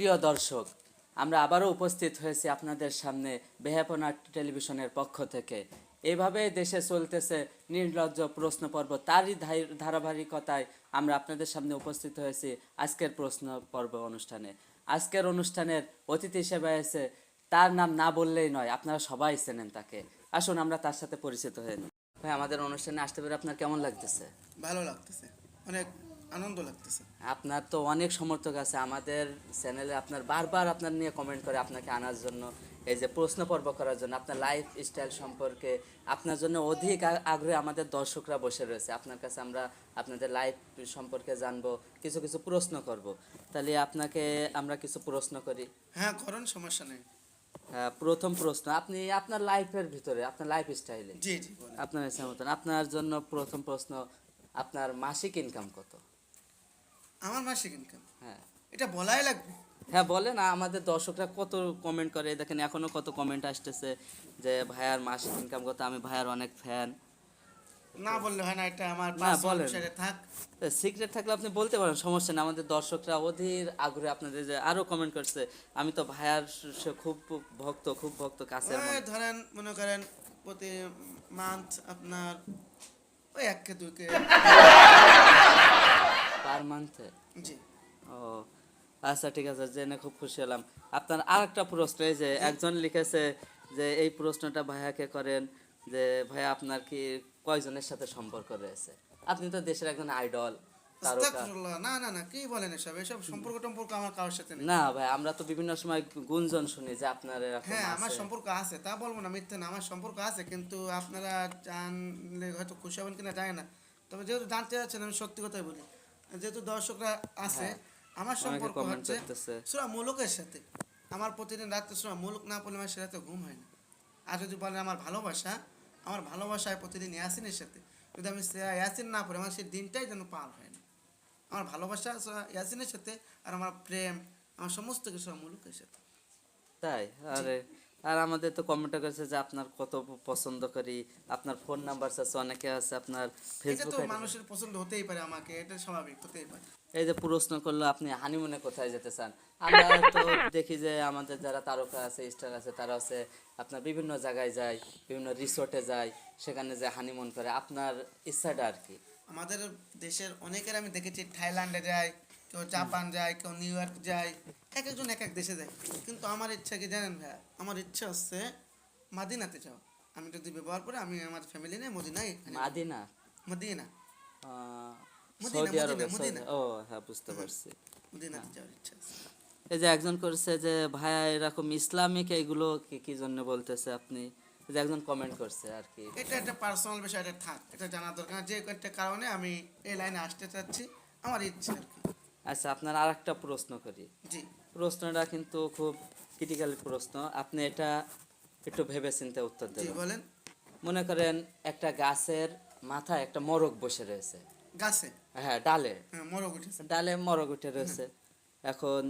প্রিয় দর্শক, আমরা আবারও উপস্থিত হয়েছি আপনাদের সামনে বেহাপনা টেলিভিশনের পক্ষ থেকে। এভাবে দেশে চলতেছে নির্লজ্জ প্রশ্ন পর্ব তারই ধারাবাহিকতায় আমরা আপনাদের সামনে উপস্থিত হয়েছি আজকের প্রশ্ন পর্ব অনুষ্ঠানে। আজকের অনুষ্ঠানের অতিথি হিসেবে এসে তার নাম না বললেই নয়, আপনারা সবাই চেনেন তাকে। আসুন, আমরা তার সাথে পরিচিত হয়ে নিই। ভাই, আমাদের অনুষ্ঠানে আসতে পেরে আপনার কেমন লাগতেছে? ভালো লাগতেছে। অনেক আনন্দ লাগতেছে। আপনার তো অনেক সমর্থক আছে আমাদের চ্যানেলে আপনার বারবার আপনার নিয়ে কমেন্ট করে আপনাকে আনার জন্য এই যে প্রশ্ন পর্ব করার জন্য আপনার লাইফ স্টাইল সম্পর্কে আপনার জন্য অধিক আগ্রহে আমাদের দর্শকরা বসে রয়েছে। আপনার কাছে আমরা আপনাদের লাইফ সম্পর্কে জানব কিছু কিছু প্রশ্ন করব। তাহলে আপনাকে আমরা কিছু প্রশ্ন করি। হ্যাঁ করুন সমস্যা নেই। হ্যাঁ, প্রথম প্রশ্ন আপনি আপনার লাইফের ভিতরে আপনার লাইফ স্টাইলে জি জি আপনার ইচ্ছা মতন আপনার জন্য প্রথম প্রশ্ন আপনার মাসিক ইনকাম কত? আমার মাসিক ইনকাম হ্যাঁ। এটা বলাই লাগবে। হ্যাঁ বলেন আমাদের দর্শকরা কত কমেন্ট করে দেখেন এখনও কত কমেন্ট আসতেছে যে ভাইয়ার মাসিক ইনকাম কত? আমি ভাইয়ার অনেক ফ্যান না বললে হয় না এটা আমার না, বলেন। থাক। সিক্রেট থাকলে আপনি বলতে পারেন সমস্যা না আমাদের দর্শকরা অধীর আগ্রহে আপনাদের যে আরও কমেন্ট করছে। আমি তো ভাইয়ার সে খুব ভক্ত খুব ভক্ত কাছে ধরেন মনে করেন প্রতি মান্থ আপনার ওই এক দুইকে। পার মান্থে জি। ও আচ্ছা ঠিক আছে জেনে খুব খুশি হলাম। আপনার আর একটা প্রশ্ন এই যে একজন লিখেছে যে এই প্রশ্নটা ভাইয়াকে করেন যে ভাইয়া আপনার কি কয়জনের সাথে সম্পর্ক রয়েছে? আপনি তো দেশের একজন আইডল। না না না কি বলেন এসব? এসব সম্পর্ক টম্পর্ক আমার কারোর সাথে নেই। না ভাই আমরা তো বিভিন্ন সময় গুঞ্জন শুনি যে আপনার হ্যাঁ আমার সম্পর্ক আছে তা বলব না মিথ্যে না আমার সম্পর্ক আছে কিন্তু আপনারা জানলে হয়তো খুশি হবেন কিনা জানি না। তবে যেহেতু জানতে যাচ্ছেন আমি সত্যি কথাই বলি যেহেতু দর্শকরা আছে আমার সম্পর্ক হচ্ছে সুরা মুলুকের সাথে। আমার প্রতিদিন রাত্রে সুরা মুলুক না পড়লে আমার সেরাতে ঘুম হয় না। আর যদি বলেন আমার ভালোবাসা আমার ভালোবাসায় প্রতিদিন ইয়াসিনের সাথে। যদি আমি ইয়াসিন না পড়ি আমার সেই দিনটাই যেন পার হয় আমার ভালোবাসা ইয়াসিনের সাথে আর আমার প্রেম আমার সমস্ত কিছু মুলুকের সাথে। তাই? আরে আর আমাদের তো কমেন্ট করেছে যে আপনার কত পছন্দ করি আপনার ফোন নাম্বার আছে অনেকে আছে আপনার এটা ফেসবুক তো মানুষের পছন্দ হতেই পারে আমাকে এটা স্বাভাবিক হতেই পারে। এই যে প্রশ্ন করল আপনি হানিমুনে কোথায় যেতে চান? আমরা তো দেখি যে আমাদের যারা তারকা আছে স্টার আছে তারা হচ্ছে আপনার বিভিন্ন জায়গায় যায় বিভিন্ন রিসোর্টে যায় সেখানে যে হানিমুন করে। আপনার ইচ্ছাটা আর কি? আমাদের দেশের অনেকের আমি দেখেছি থাইল্যান্ডে যায় কেউ জাপান যায় কেউ নিউ ইয়র্ক যায় এক একজন এক এক দেশে যায়। কিন্তু আমার ইচ্ছা কি জানেন ভাইয়া? আমার ইচ্ছা হচ্ছে মাদিনাতে যাওয়া আমি যদি ব্যবহার করে আমি আমার ফ্যামিলি নিয়ে মদিনায় মাদিনা? মদিনা। সৌদি আরবে ও হ্যাঁ বুঝতে পারছি। মদিনাতে যাওয়ার ইচ্ছা আছে। এই যে একজন করছে যে ভাইয়া এরকম ইসলামিক এগুলো কি কি জন্য বলতেছে আপনি? যে একজন কমেন্ট করছে আর কি এটা একটা পার্সোনাল বিষয় এটা থাক এটা জানা দরকার যে একটা কারণে আমি এই লাইনে আসতে চাচ্ছি আমার ইচ্ছা আর কি আচ্ছা আপনার আর একটা প্রশ্ন করি। জি। প্রশ্নটা কিন্তু খুব ক্রিটিক্যাল প্রশ্ন। আপনি এটা একটু ভেবে চিন্তে উত্তর দেবেন। বলেন। মনে করেন একটা গাছের মাথায় একটা মরক বসে রয়েছে। গাছে? হ্যাঁ ডালে। হ্যাঁ মরক উঠেছে। ডালে মরক উঠে রয়েছে। এখন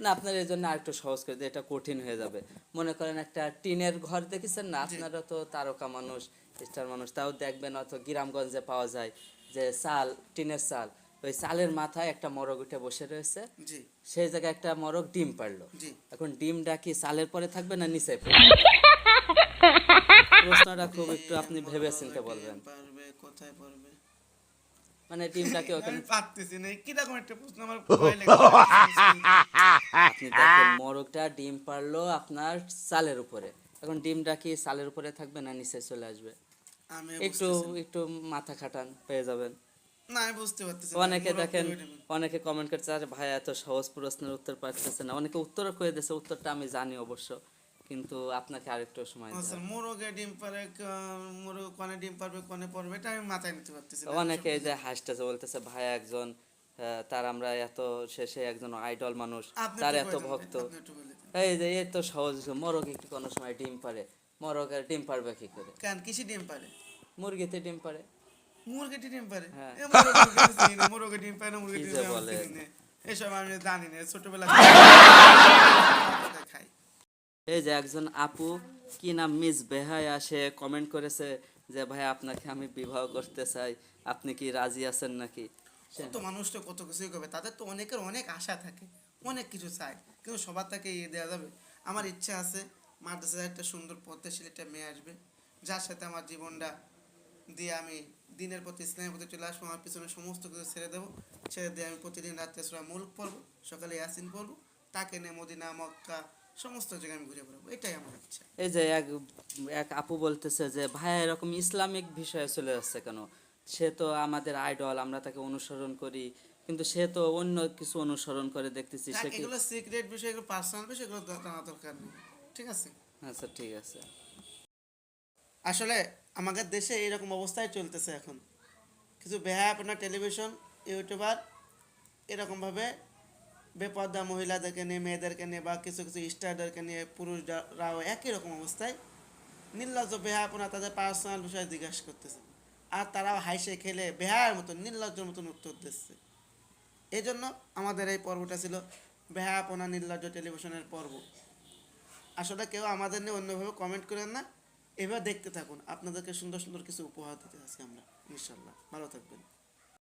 না আপনার এই জন্য আরেকটু সহজ করে এটা কঠিন হয়ে যাবে। মনে করেন একটা টিনের ঘর দেখেছেন না? আপনারা তো তারকা মানুষ স্টার মানুষ তাও দেখবেন অত গ্রামগঞ্জে পাওয়া যায় যে চাল টিনের চাল। ওই চালের মাথায় একটা মরক উঠে বসে রয়েছে। সেই জায়গায় একটা মরক ডিম পারল এখন ডিমটা কি চালের পরে থাকবে না নিচে প্রশ্নটা খুব একটু আপনি ভেবে চিন্তে বলবেন কোথায় পারবে মানে ডিমটাকে ওখানে পারতেছি না কীরকম একটা প্রশ্ন আমার ভয় লাগছে আপনি দেখেন মরকটা ডিম পারল আপনার চালের উপরে। এখন ডিমটা কি চালের উপরে থাকবে না নিচে চলে আসবে? একটু একটু মাথা খাটান পেয়ে যাবেন। না বুঝতে পারতেছি অনেকে দেখেন অনেকে কমেন্ট করছে আরে ভাই এত সহজ প্রশ্নের উত্তর পারতেছে না। অনেকে উত্তরও করে দিয়েছে উত্তরটা আমি জানি অবশ্য। কিন্তু আপনাকে আরেকটু সময় দিতে হবে। মোরগে ডিম পারে মোরগ কনে ডিম পারবে কনে পড়বে এটা আমি মাথায় নিতে পারতেছি না। অনেকে এই যে হাসতেছে বলতেছে ভাই একজন তার আমরা এত শেষে একজন আইডল মানুষ তার এত ভক্ত। এই যে এ তো সহজ মরগ একটু কোনো সময় ডিম পারে মরগের ডিম পারবে কি করে কেন কিসে ডিম পারে মুরগিতে ডিম পারে মুরগি ডিম পারে হ্যাঁ। মোরগ মুরগি মোরগে ডিম পারে না মুরগি ডিম পারে। এসব আমি জানি না ছোটবেলা এই যে একজন আপু, কি নাম মিস বেহায়া? সে কমেন্ট করেছে যে, ভাই, আপনাকে আমি বিবাহ করতে চাই। আপনি কি রাজি আছেন নাকি? কত মানুষ তো কত কিছুই করবে। তাদের তো অনেকের অনেক আশা থাকে, অনেক কিছু চায়, কিন্তু সবার তাকে ইয়ে দেওয়া যাবে। আমার ইচ্ছা আছে মাদ্রাসায় একটা সুন্দর পদ্মাশীল একটা মেয়ে আসবে, যার সাথে আমার জীবনটা দিয়ে আমি দিনের প্রতি ইসলামের প্রতি চলে আসব, আমার পিছনে সমস্ত কিছু ছেড়ে দেবো। ছেড়ে দিয়ে আমি প্রতিদিন রাত্রে সুরা মুলক পড়ব, সকালে ইয়াসিন পড়ব, তাকে নিয়ে মদিনা, মক্কা সমস্ত জায়গায় আমি ঘুরে বেড়াবো এটাই আমার ইচ্ছা। এই যে এক এক আপু বলতেছে যে ভাইয়া এরকম ইসলামিক বিষয়ে চলে যাচ্ছে কেন? সে তো আমাদের আইডল আমরা তাকে অনুসরণ করি কিন্তু সে তো অন্য কিছু অনুসরণ করে দেখতেছি সে এগুলো সিক্রেট বিষয় এগুলো পার্সোনাল বিষয় এগুলো জানা দরকার নেই ঠিক আছে? আচ্ছা ঠিক আছে। আসলে আমাদের দেশে এইরকম অবস্থায় চলতেছে এখন। কিছু বেহায়াপনা টেলিভিশন ইউটিউবার এরকমভাবে বেপর্দা মহিলাদেরকে নিয়ে, মেয়েদেরকে নিয়ে বা কিছু কিছু স্টারদেরকে নিয়ে পুরুষরাও একই রকম অবস্থায় নির্লজ্জ বেহায়াপনা তাদের পার্সোনাল বিষয়ে জিজ্ঞাসা করতেছে। আর তারাও হাইসে খেলে বেহায়ার মতন নির্লজ্জের মতন উত্তর দিচ্ছে। এই জন্য আমাদের এই পর্বটা ছিল বেহায়াপনা নির্লজ্জ টেলিভিশনের পর্ব। আসলে কেউ আমাদের নিয়ে অন্যভাবে কমেন্ট করেন না। এভাবে দেখতে থাকুন। আপনাদেরকে সুন্দর সুন্দর কিছু উপহার দিতে আছি আমরা ইনশাল্লাহ ভালো থাকবেন।